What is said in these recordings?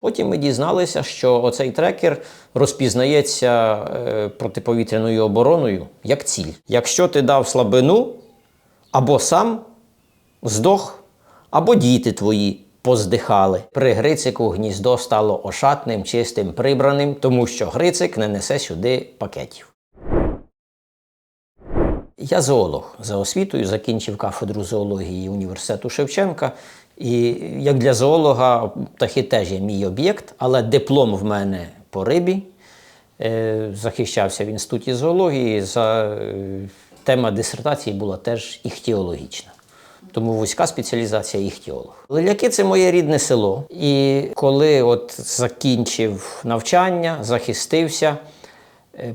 Потім ми дізналися, що оцей трекер розпізнається е, протиповітряною обороною як ціль. Якщо ти дав слабину, або сам здох, або діти твої поздихали. При Грицику гніздо стало ошатним, чистим, прибраним, тому що Грицик не несе сюди пакетів. Я зоолог за освітою, закінчив кафедру зоології університету Шевченка. І як для зоолога, птахи теж є мій об'єкт, але диплом в мене по рибі. Е, Захищався в інституті зоології. За е, тема дисертації була теж іхтіологічна. Тому вузька спеціалізація іхтіолог. Лиляки це моє рідне село. І коли от закінчив навчання, захистився,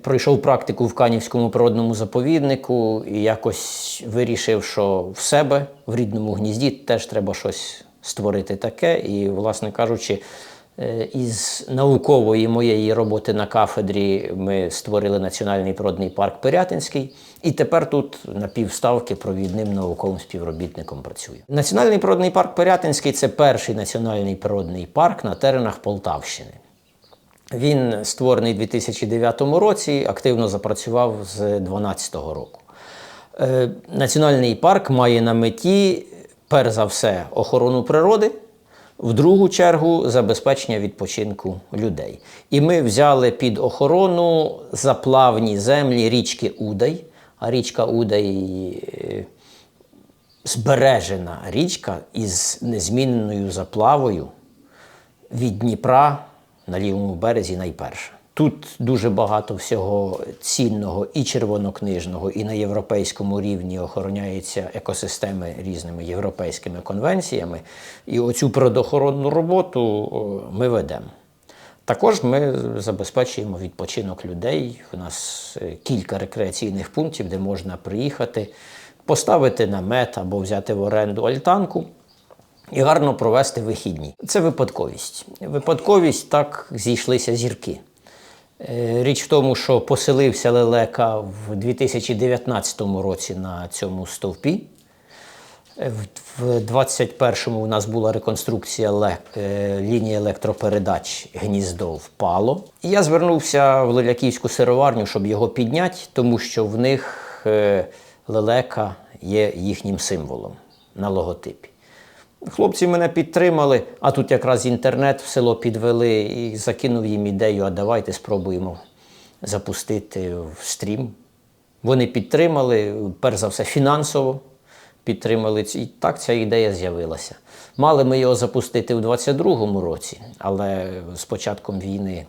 Пройшов практику в Канівському природному заповіднику і якось вирішив, що в себе в рідному гнізді теж треба щось створити таке. І, власне кажучи, е, із наукової моєї роботи на кафедрі ми створили Національний природний парк Пирятинський. І тепер тут на півставки провідним науковим співробітником працюю. Національний природний парк Пирятинський це перший національний природний парк на теренах Полтавщини. Він створений у 2009 році, активно запрацював з 2012 року. Е, Національний парк має на меті, перш за все, охорону природи, в другу чергу забезпечення відпочинку людей. І ми взяли під охорону заплавні землі річки Удай, а річка Удай е, збережена річка із незмінною заплавою від Дніпра на лівому березі найперша. Тут дуже багато всього цінного і червонокнижного, і на європейському рівні охороняються екосистеми різними європейськими конвенціями. І оцю природоохоронну роботу ми ведемо. Також ми забезпечуємо відпочинок людей. У нас е, кілька рекреаційних пунктів, де можна приїхати, поставити намет або взяти в оренду альтанку і гарно провести вихідні. Це випадковість. Випадковість так зійшлися зірки. Е, Річ в тому, що поселився лелека в 2019 році на цьому стовпі. Е, В 21-му у нас була реконструкція е, лінії електропередач гніздо впало. І я звернувся в Леляківську сироварню, щоб його підняти, тому що в них лелека є їхнім символом на логотипі. Хлопці мене підтримали, а тут якраз інтернет в село підвели і закинув їм ідею, а давайте спробуємо запустити в стрім. Вони підтримали, перш за все, фінансово підтримали. І так ця ідея з'явилася. Мали ми його запустити у 22-му році, але з початком війни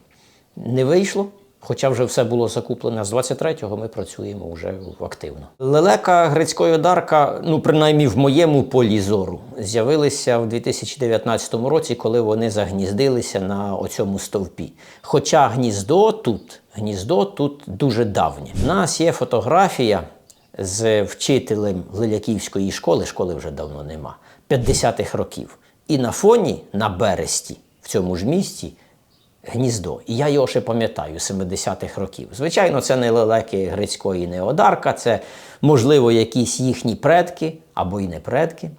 не вийшло. Хоча вже все було закуплено з 23-го, ми працюємо вже активно. Лелека грецької одарка, ну принаймні в моєму полі зору, з'явилися в 2019 році, коли вони загніздилися на оцьому стовпі. Хоча гніздо тут, гніздо тут дуже давнє. У нас є фотографія з вчителем Лиляківської школи, школи вже давно нема, 50-х років. І на фоні, на бересті, в цьому ж місці, гніздо. І я його ще пам'ятаю 70-х років. Звичайно, це не лелеки грецької неодарка, це, можливо, якісь їхні предки або й не предки.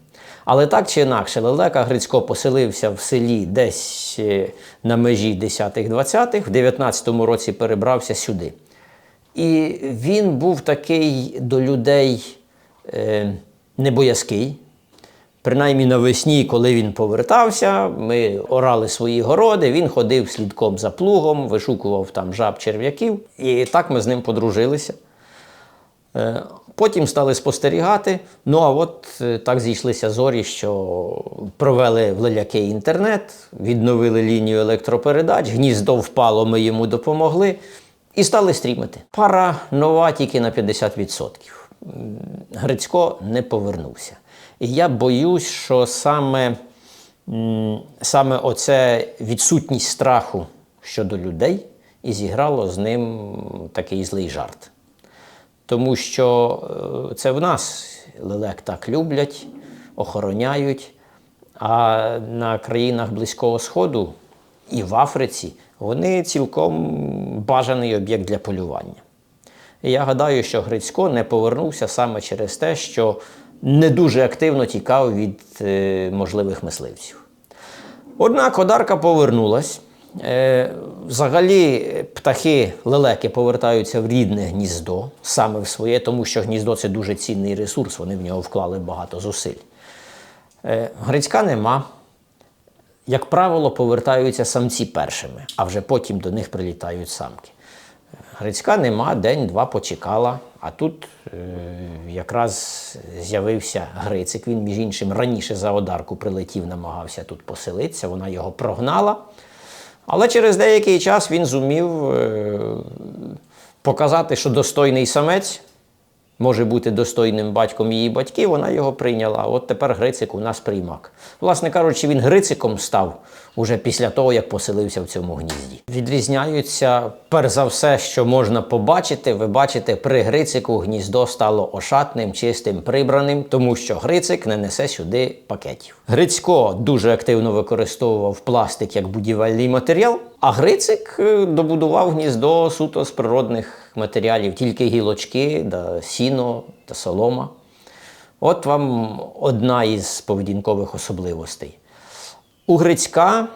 Але так чи інакше, лелека Грицько поселився в селі десь е, на межі 10-20-х, в 19-му році перебрався сюди. І він був такий до людей е, небоязкий. Принаймні навесні, коли він повертався, ми орали свої городи, він ходив слідком за плугом, вишукував там жаб черв'яків. І так ми з ним подружилися. Е, Потім стали спостерігати. Ну а от е, так зійшлися зорі, що провели в Леляки інтернет, відновили лінію електропередач, гніздо впало, ми йому допомогли і стали стрімити. Пара нова тільки на 50%. Грицько не повернувся. І я боюсь, що саме, саме оце відсутність страху щодо людей і зіграло з ним такий злий жарт. Тому що е, це в нас лелек так люблять, охороняють, а на країнах Близького Сходу і в Африці вони цілком бажаний об'єкт для полювання. І я гадаю, що Грицько не повернувся саме через те, що не дуже активно тікав від е, можливих мисливців. Однак Одарка повернулась. Е, Взагалі, птахи лелеки повертаються в рідне гніздо, саме в своє, тому що гніздо це дуже цінний ресурс, вони в нього вклали багато зусиль. Е, Грицька нема. Як правило, повертаються самці першими, а вже потім до них прилітають самки. Грицька нема, день-два почекала, а тут е, якраз з'явився Грицик. Він, між іншим, раніше за одарку прилетів, намагався тут поселитися, вона його прогнала. Але через деякий час він зумів е, показати, що достойний самець може бути достойним батьком її батьків, вона його прийняла. От тепер Грицик у нас приймак. Власне кажучи, він Грициком став уже після того, як поселився в цьому гнізді. Відрізняються, перш за все, що можна побачити. Ви бачите, при Грицику гніздо стало ошатним, чистим, прибраним, тому що Грицик не несе сюди пакетів. Грицько дуже активно використовував пластик як будівельний матеріал, а Грицик е, добудував гніздо суто з природних матеріалів, тільки гілочки, да сіно та солома. От вам одна із поведінкових особливостей. У Грицька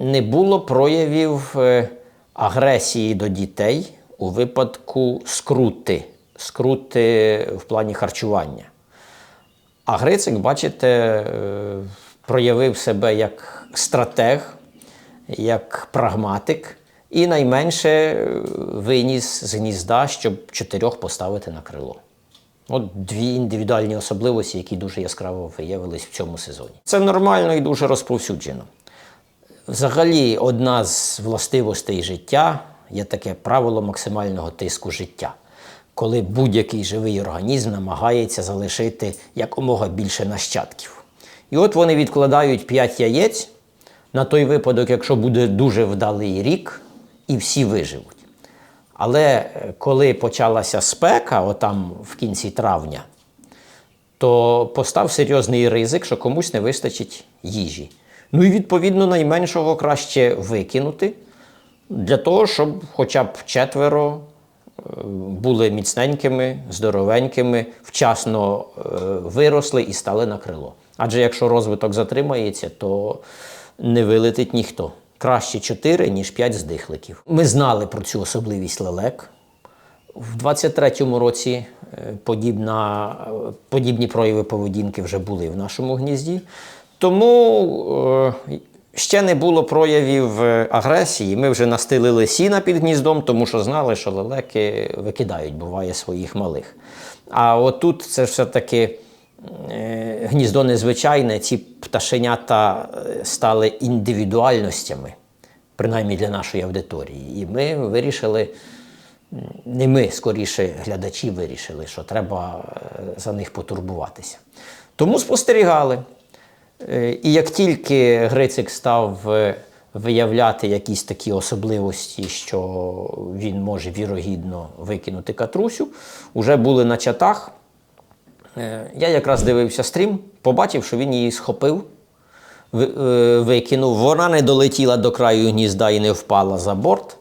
не було проявів е, агресії до дітей у випадку скрути, скрути в плані харчування. А Грицик, бачите, е, проявив себе як стратег, як прагматик і найменше е, виніс з гнізда, щоб чотирьох поставити на крило. От дві індивідуальні особливості, які дуже яскраво виявились в цьому сезоні. Це нормально і дуже розповсюджено. Взагалі, одна з властивостей життя є таке правило максимального тиску життя, коли будь-який живий організм намагається залишити якомога більше нащадків. І от вони відкладають 5 яєць на той випадок, якщо буде дуже вдалий рік, і всі виживуть. Але е, коли почалася спека, отам в кінці травня, то постав серйозний ризик, що комусь не вистачить їжі. Ну і відповідно найменшого краще викинути для того, щоб хоча б четверо е, були міцненькими, здоровенькими, вчасно е, виросли і стали на крило. Адже якщо розвиток затримається, то не вилетить ніхто. Краще 4, ніж 5 здихликів. Ми знали про цю особливість лелек. В 23-му році е, подібна, е, подібні прояви поведінки вже були в нашому гнізді. Тому е, ще не було проявів агресії. Ми вже настелили сіна під гніздом, тому що знали, що лелеки викидають, буває, своїх малих. А отут це все-таки гніздо незвичайне, ці пташенята е, стали індивідуальностями, принаймні для нашої аудиторії. І ми вирішили не ми, скоріше, глядачі вирішили, що треба е, за них потурбуватися. Тому спостерігали. Е, І як тільки Грицик став е, виявляти якісь такі особливості, що він може вірогідно викинути катрусю, вже були на чатах. Е, Я якраз дивився стрім, побачив, що він її схопив, е, викинув. Вона не долетіла до краю гнізда і не впала за борт,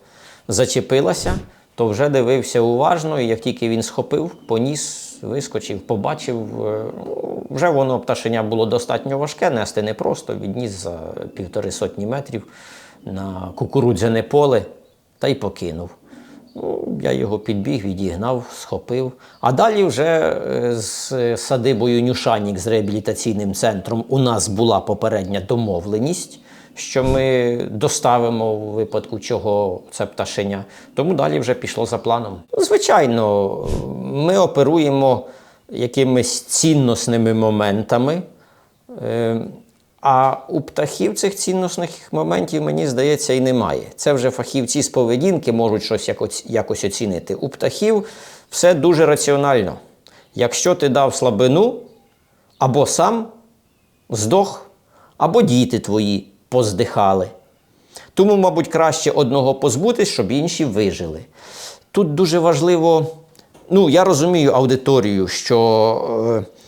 зачепилася, то вже дивився уважно, і як тільки він схопив, поніс, вискочив, побачив. е, ну, Вже воно пташеня було достатньо важке, нести непросто, відніс за півтори сотні метрів на кукурудзяне поле та й покинув. Ну, я його підбіг, відігнав, схопив. А далі вже е, з садибою Нюшанік з реабілітаційним центром у нас була попередня домовленість, що ми доставимо у випадку чого це пташеня. Тому далі вже пішло за планом. Звичайно, ми оперуємо якимись цінносними моментами. А у птахів цих ціннісних моментів, мені здається, і немає. Це вже фахівці з поведінки можуть щось якось оцінити. У птахів все дуже раціонально. Якщо ти дав слабину, або сам здох, або діти твої поздихали. Тому, мабуть, краще одного позбутись, щоб інші вижили. Тут дуже важливо, ну я розумію аудиторію, що е,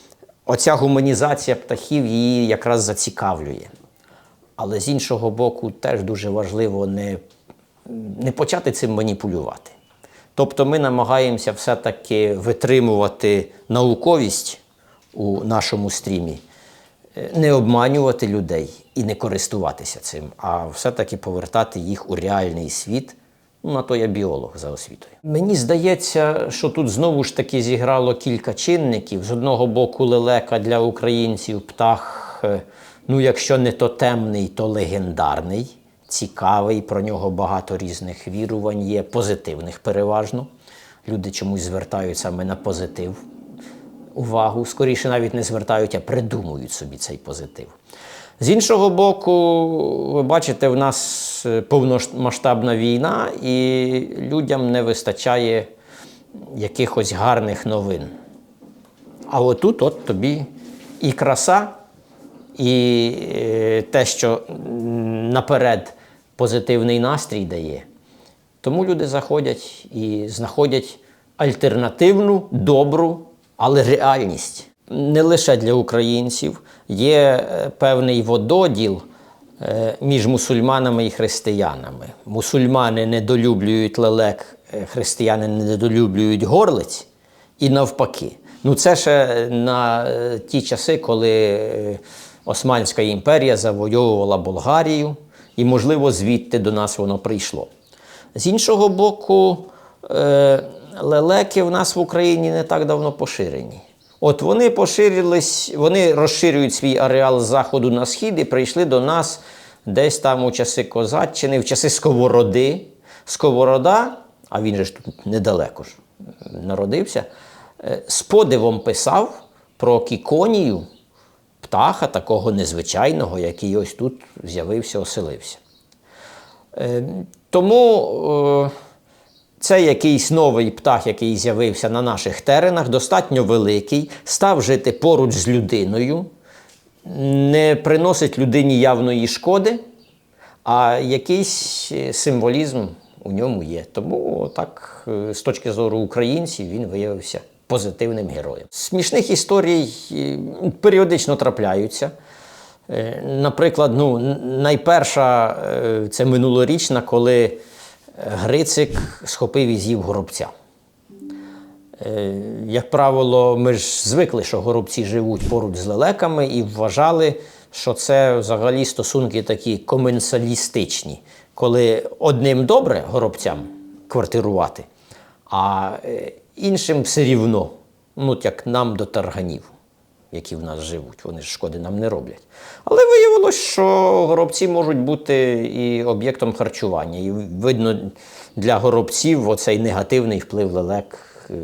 оця гуманізація птахів її якраз зацікавлює. Але з іншого боку, теж дуже важливо не, не почати цим маніпулювати. Тобто ми намагаємося все-таки витримувати науковість у нашому стрімі е, не обманювати людей і не користуватися цим, а все-таки повертати їх у реальний світ. Ну, на то я біолог за освітою. Мені здається, що тут знову ж таки зіграло кілька чинників. З одного боку, лелека для українців птах, е, ну, якщо не тотемний, то легендарний, цікавий. Про нього багато різних вірувань є, позитивних переважно. Люди чомусь звертають саме на позитив увагу, скоріше навіть не звертають, а придумують собі цей позитив. З іншого боку, ви бачите, в нас е, повномасштабна війна, і людям не вистачає якихось гарних новин. А отут от тобі і краса, і е, те, що наперед позитивний настрій дає. Тому люди заходять і знаходять альтернативну, добру, але реальність. Не лише для українців, є е, певний вододіл е, між мусульманами і християнами. Мусульмани недолюблюють лелек, е, християни недолюблюють горлиць і навпаки. Ну, це ще на ті часи, коли Османська імперія завойовувала Болгарію, і, можливо, звідти до нас воно прийшло. З іншого боку, лелеки в нас в Україні не так давно поширені. От вони поширились, вони розширюють свій ареал з заходу на схід і прийшли до нас десь там у часи Козаччини, в часи Сковороди. Сковорода, а він же ж тут недалеко ж е, народився, е, з подивом писав про кіконію, птаха такого незвичайного, який ось тут з'явився, оселився. Е, Тому це якийсь новий птах, який з'явився на наших теренах, достатньо великий, став жити поруч з людиною, не приносить людині явної шкоди, а якийсь е, символізм у ньому є. Тому так, е, з точки зору українців, він виявився позитивним героєм. Смішних історій е, періодично трапляються. Наприклад, ну, найперша це минулорічна, коли Грицик схопив і з'їв горобця. Е, Як правило, ми ж звикли, що горобці живуть поруч з лелеками і вважали, що це взагалі стосунки такі коменсалістичні, коли одним добре горобцям квартирувати, а е, іншим все рівно, ну, як нам до тарганів, які в нас живуть, вони ж шкоди нам не роблять. Але виявилось, що горобці можуть бути і об'єктом харчування. І видно, для горобців оцей негативний вплив лелек е,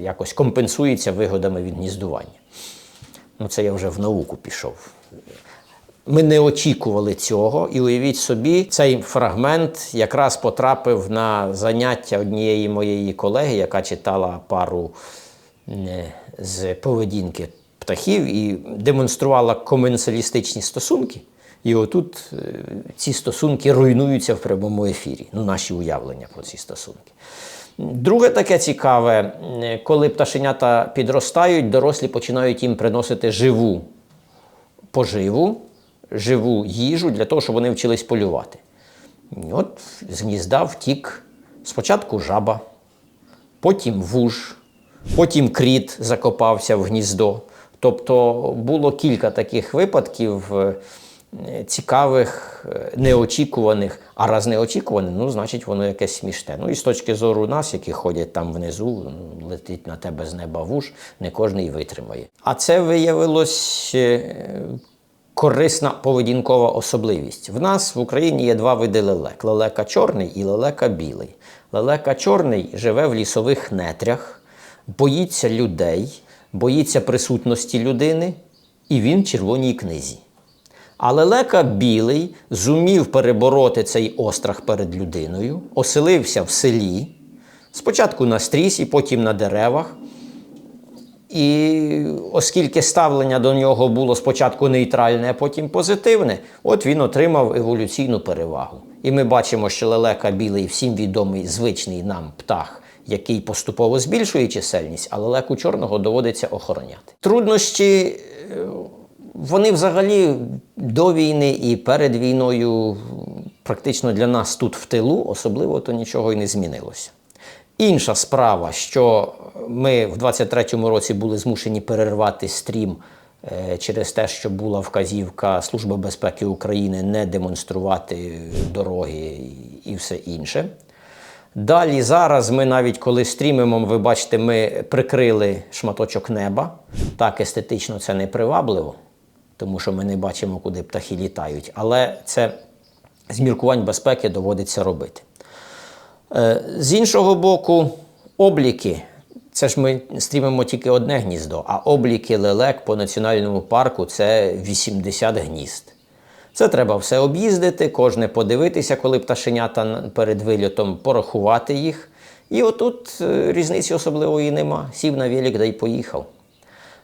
якось компенсується вигодами від гніздування. Ну, це я вже в науку пішов. Ми не очікували цього, і уявіть собі, цей фрагмент якраз потрапив на заняття однієї моєї колеги, яка читала пару е, з поведінки птахів і демонструвала коменсалістичні стосунки. І отут е, ці стосунки руйнуються в прямому ефірі. Ну, наші уявлення про ці стосунки. Друге таке цікаве, коли пташенята підростають, дорослі починають їм приносити живу поживу, живу їжу для того, щоб вони вчились полювати. От з гнізда втік спочатку жаба, потім вуж, потім кріт закопався в гніздо. Тобто було кілька таких випадків е, цікавих, е, неочікуваних, а раз неочікуване, ну, значить, воно якесь смішне. Ну і з точки зору нас, які ходять там внизу, летить на тебе з неба вуж, не кожний витримає. А це виявилось е, корисна поведінкова особливість. В нас в Україні є два види лелек: лелека чорний і лелека білий. Лелека чорний живе в лісових нетрях, боїться людей, боїться присутності людини, і він в червоній книзі. А лелека білий зумів перебороти цей острах перед людиною, оселився в селі, спочатку на стрісі, потім на деревах. І оскільки ставлення до нього було спочатку нейтральне, а потім позитивне, от він отримав еволюційну перевагу. І ми бачимо, що лелека білий всім відомий звичний нам птах, який поступово збільшує чисельність, а лелеку чорного доводиться охороняти. Труднощі е, вони взагалі до війни і перед війною практично для нас тут в тилу особливо то нічого і не змінилося. Інша справа, що ми в 23-му році були змушені перервати стрім е, через те, що була вказівка Служби безпеки України не демонструвати дороги і все інше. Далі зараз ми навіть коли стрімимо, ви бачите, ми прикрили шматочок неба. Так естетично це не привабливо, тому що ми не бачимо, куди птахи літають. Але це з міркувань безпеки доводиться робити. Е, З іншого боку, обліки. Це ж ми стрімимо тільки одне гніздо, а обліки лелек по національному парку це 80 гнізд. Це треба все об'їздити, кожне подивитися, коли пташенята перед вильотом, порахувати їх. І отут е, різниці особливої нема. Сів на велик да й поїхав.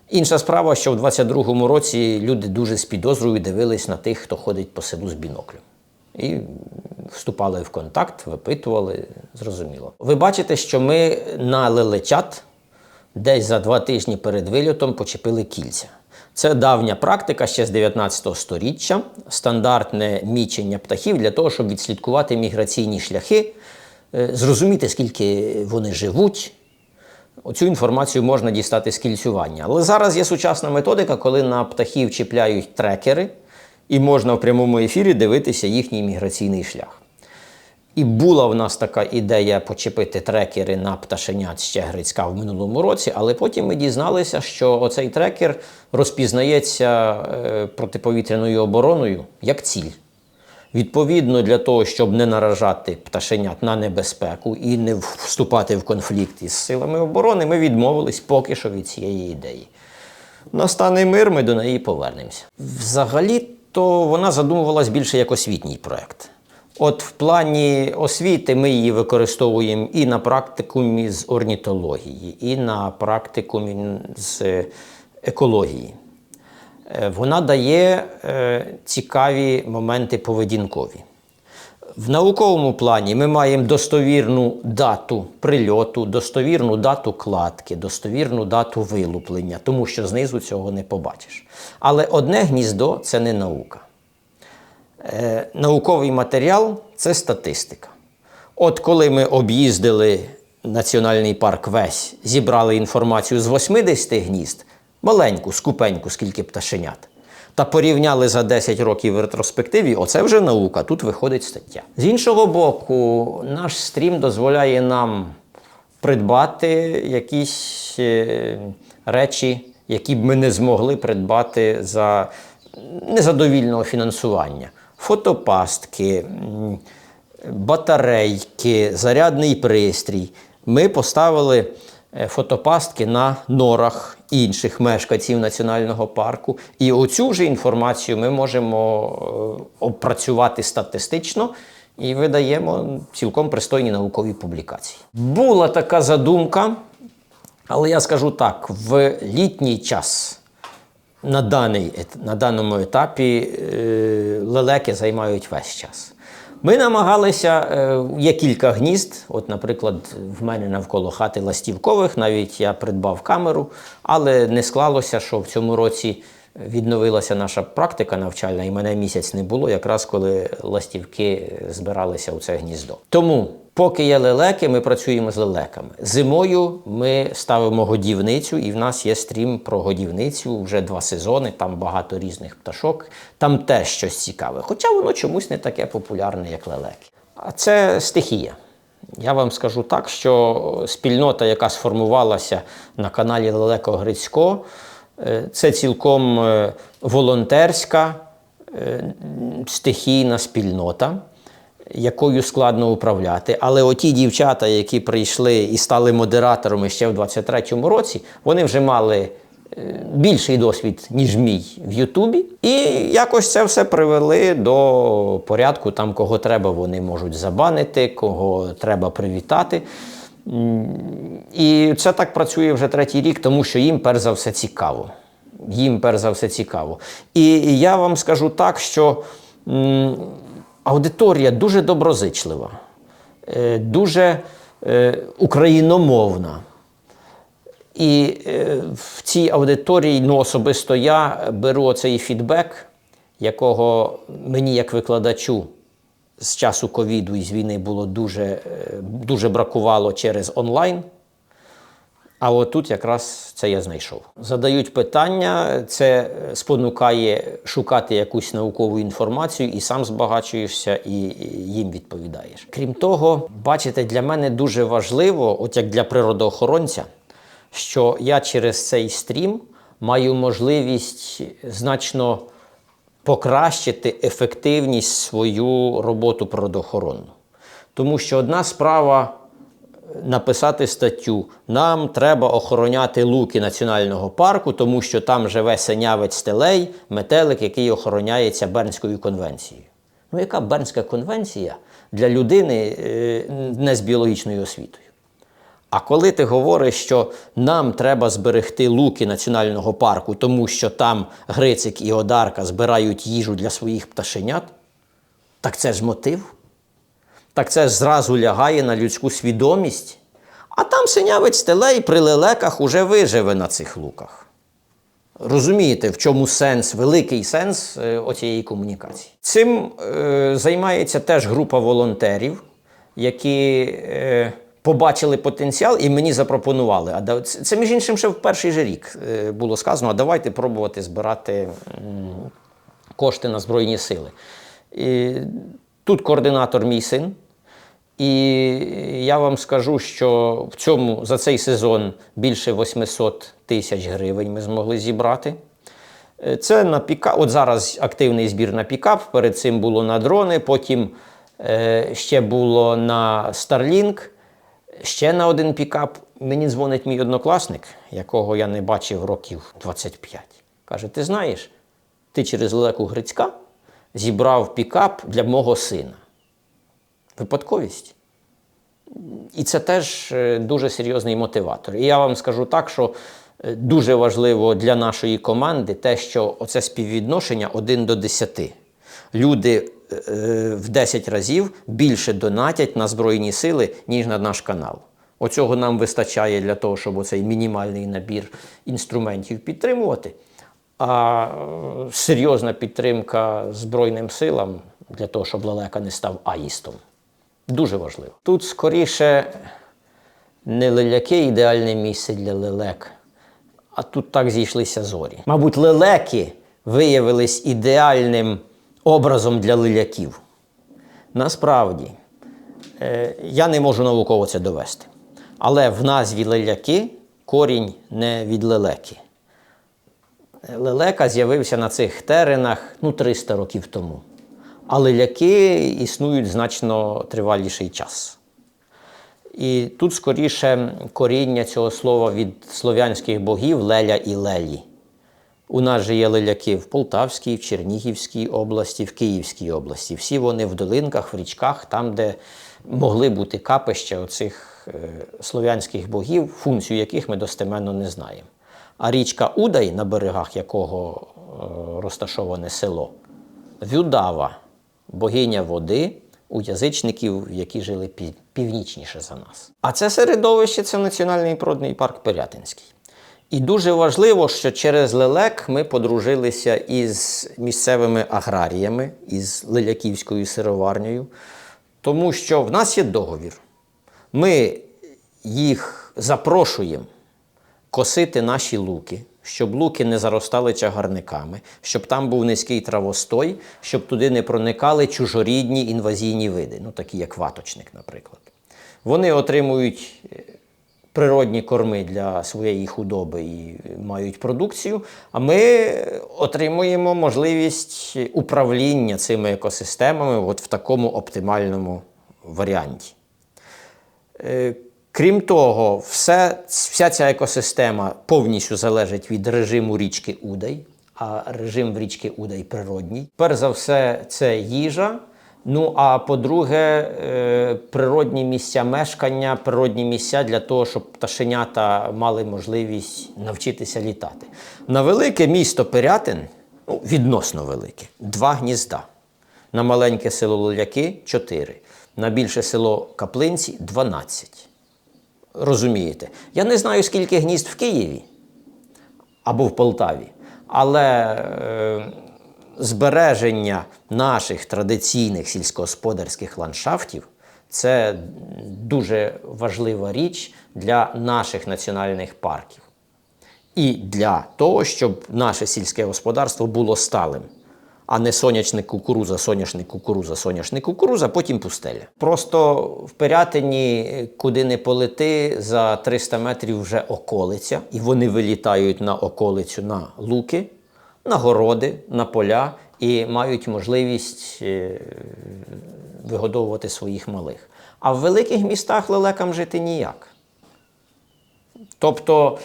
Інша справа, що в 22-му році люди дуже з підозрою дивились на тих, хто ходить по селу з біноклем. І вступали в контакт, випитували, зрозуміло. Ви бачите, що ми на лелечат десь за два тижні перед вильотом почепили кільця. Це давня практика ще з 19 століття, стандартне мічення птахів для того, щоб відслідкувати міграційні шляхи, е, зрозуміти, скільки вони живуть, Оцю інформацію можна дістати з кільцювання. Але зараз є сучасна методика, коли на птахів чіпляють трекери, і можна в прямому ефірі дивитися їхній міграційний шлях. І була в нас така ідея почепити трекери на пташенят ще Грицька в минулому році, але потім ми дізналися, що оцей трекер розпізнається е, протиповітряною обороною як ціль. Відповідно, для того, щоб не наражати пташенят на небезпеку і не вступати в конфлікт із силами оборони, ми відмовились поки що від цієї ідеї. Настане мир, ми до неї повернемося. Взагалі, то вона задумувалась більше як освітній проект. От в плані освіти ми її використовуємо і на практикумі з орнітології, і на практикумі з екології. Е, Вона дає е, цікаві моменти поведінкові. В науковому плані ми маємо достовірну дату прильоту, достовірну дату кладки, достовірну дату вилуплення, тому що знизу цього не побачиш. Але одне гніздо це не наука. Е, науковий матеріал це статистика. От коли ми об'їздили національний парк весь, зібрали інформацію з 80 гнізд, маленьку, скупеньку, скільки пташенят, та порівняли за 10 років в ретроспективі, оце вже наука, тут виходить стаття. З іншого боку, наш стрім дозволяє нам придбати якісь е, речі, які б ми не змогли придбати за незадовільного фінансування. Фотопастки, батарейки, зарядний пристрій. Ми поставили е, фотопастки на норах інших мешканців національного парку. І оцю ж інформацію ми можемо е, опрацювати статистично і видаємо цілком пристойні наукові публікації. Була така задумка, але я скажу так: в літній час на, даний, на даному етапі е, лелеки займають весь час. Ми намагалися, е, є кілька гнізд. От, наприклад, в мене навколо хати ластівкових, навіть я придбав камеру, але не склалося, що в цьому році відновилася наша практика навчальна, і мене місяць не було, якраз коли ластівки збиралися у це гніздо. Тому, поки є лелеки, ми працюємо з лелеками. Зимою ми ставимо годівницю, і в нас є стрім про годівницю вже два сезони. Там багато різних пташок. Там теж щось цікаве. Хоча воно чомусь не таке популярне, як лелеки. А це стихія. Я вам скажу так, що спільнота, яка сформувалася на каналі Лелеко Грицько, е, це цілком е, волонтерська е, стихійна спільнота, якою складно управляти. Але оті дівчата, які прийшли і стали модераторами ще в 23-му році, вони вже мали е, більший досвід, ніж мій в Ютубі. І якось це все привели до порядку. Там кого треба, вони можуть забанити, кого треба привітати. І це так працює вже третій рік, тому що їм перш за все цікаво. Їм перш за все цікаво. І я вам скажу так, що аудиторія дуже доброзичлива, е, дуже е, україномовна. І е, в цій аудиторії, ну особисто я беру оцей фідбек, якого мені як викладачу з часу ковіду і з війни було дуже, дуже бракувало через онлайн. А отут якраз це я знайшов. Задають питання, це спонукає шукати якусь наукову інформацію, і сам збагачуєшся, і їм відповідаєш. Крім того, бачите, для мене дуже важливо, от як для природоохоронця, що я через цей стрім маю можливість значно покращити ефективність свою роботу природоохоронну. Тому що одна справа написати статтю: нам треба охороняти луки національного парку, тому що там живе синявець стелей, метелик, який охороняється Бернською конвенцією. Ну, яка Бернська конвенція для людини е, не з біологічною освітою? А коли ти говориш, що нам треба зберегти луки національного парку, тому що там Грицик і Одарка збирають їжу для своїх пташенят, так це ж мотив. Так це зразу лягає на людську свідомість. А там синявець телей при лелеках уже виживе на цих луках. Розумієте, в чому сенс, великий сенс е, оцієї комунікації. Цим е, займається теж група волонтерів, які е, побачили потенціал і мені запропонували. А це, це, між іншим, ще в перший же рік е, було сказано, а давайте пробувати збирати кошти на Збройні сили. І тут координатор мій син. І я вам скажу, що в цьому за цей сезон більше 800 тисяч гривень ми змогли зібрати. Е, Це на пікап. От зараз активний збір на пікап. Перед цим було на дрони, потім е, ще було на Starlink, ще на один пікап. Мені дзвонить мій однокласник, якого я не бачив років 25. Каже: ти знаєш, ти через Лелеку Грицька зібрав пікап для мого сина. Випадковість. І це теж е, дуже серйозний мотиватор. І я вам скажу так, що е, дуже важливо для нашої команди те, що оце співвідношення 1 до 10. Люди е, в 10 разів більше донатять на Збройні сили, ніж на наш канал. Оцього нам вистачає для того, щоб оцей мінімальний набір інструментів підтримувати. А серйозна підтримка Збройним силам для того, щоб лелека не став аїстом. Дуже важливо. Тут скоріше не леляки ідеальне місце для лелек, а тут так зійшлися зорі. Мабуть, лелеки виявились ідеальним образом для леляків. Насправді, е, я не можу науково це довести. Але в назві леляки корінь не від лелеки. Лелека з'явився на цих теренах ну, 300 років тому. А леляки існують значно триваліший час. І тут скоріше коріння цього слова від слов'янських богів леля і лелі. У нас же є леляки в Полтавській, в Чернігівській області, в Київській області. Всі вони в долинках, в річках, там, де могли бути капища оцих е, слов'янських богів, функцію яких ми достеменно не знаємо. А річка Удай, на берегах якого е, розташоване село, Вюдава, богиня води у язичників, які жили північніше за нас. А це середовище це Національний природний парк Пирятинський. І дуже важливо, що через лелек ми подружилися із місцевими аграріями, із Леляківською сироварнею, тому що в нас є договір. Ми їх запрошуємо косити наші луки, щоб луки не заростали чагарниками, щоб там був низький травостой, щоб туди не проникали чужорідні інвазійні види, ну такі як ваточник, наприклад. Вони отримують е, природні корми для своєї худоби і мають продукцію, а ми отримуємо можливість управління цими екосистемами от в такому оптимальному варіанті. Крім того, все, вся ця екосистема повністю залежить від режиму річки Удай, а режим в річки Удай природній. Перш за все, це їжа. Ну а по-друге, е, природні місця мешкання, природні місця для того, щоб пташенята мали можливість навчитися літати. На велике місто Пирятин, ну, відносно велике, два гнізда. На маленьке село Луляки 4, на більше село Каплинці 12. Розумієте? Я не знаю, скільки гнізд в Києві або в Полтаві, але е, збереження наших традиційних сільськогосподарських ландшафтів це дуже важлива річ для наших національних парків. І для того, щоб наше сільське господарство було сталим, а не соняшник кукуруза, соняшник кукуруза, соняшник кукуруза, потім пустеля. Просто в Пирятині, куди не полети, за 300 метрів вже околиця, і вони вилітають на околицю на луки, на городи, на поля і мають можливість е, вигодовувати своїх малих. А в великих містах лелекам жити ніяк. Тобто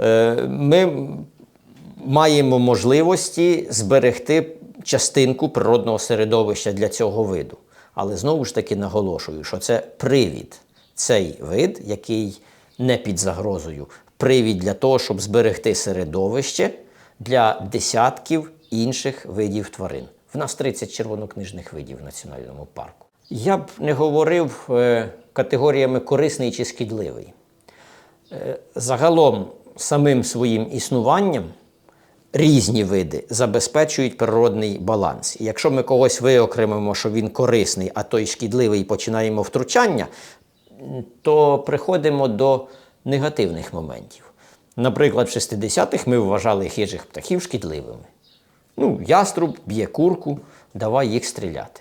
е, ми маємо можливості зберегти частинку природного середовища для цього виду. Але знову ж таки наголошую, що це привід, цей вид, який не під загрозою, привід для того, щоб зберегти середовище для десятків інших видів тварин. В нас 30 червонокнижних видів в національному парку. Я б не говорив е, категоріями корисний чи шкідливий. Е, Загалом самим своїм існуванням різні види забезпечують природний баланс. І якщо ми когось виокремимо, що він корисний, а той шкідливий, і починаємо втручання, то приходимо до негативних моментів. Наприклад, в 60-х ми вважали хижих птахів шкідливими. Ну, яструб б'є курку, давай їх стріляти.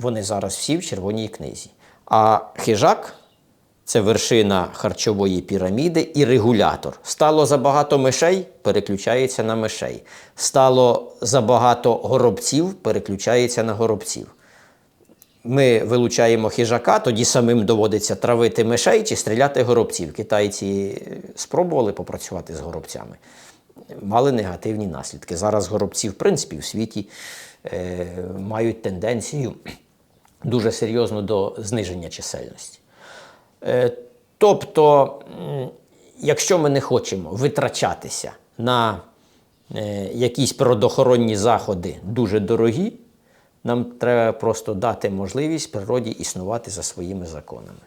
Вони зараз всі в червоній книзі. А хижак це вершина харчової піраміди і регулятор. Стало забагато мишей, переключається на мишей. Стало забагато горобців, переключається на горобців. Ми вилучаємо хижака, тоді самим доводиться травити мишей чи стріляти горобців. Китайці спробували попрацювати з горобцями, мали негативні наслідки. Зараз горобці, в принципі, в світі е, мають тенденцію дуже серйозно до зниження чисельності. Е, Тобто, якщо ми не хочемо витрачатися на е, якісь природоохоронні заходи дуже дорогі, нам треба просто дати можливість природі існувати за своїми законами.